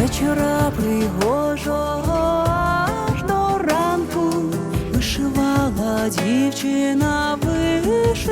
вечора пригожого аж до ранку вишивала дівчина вишиванку,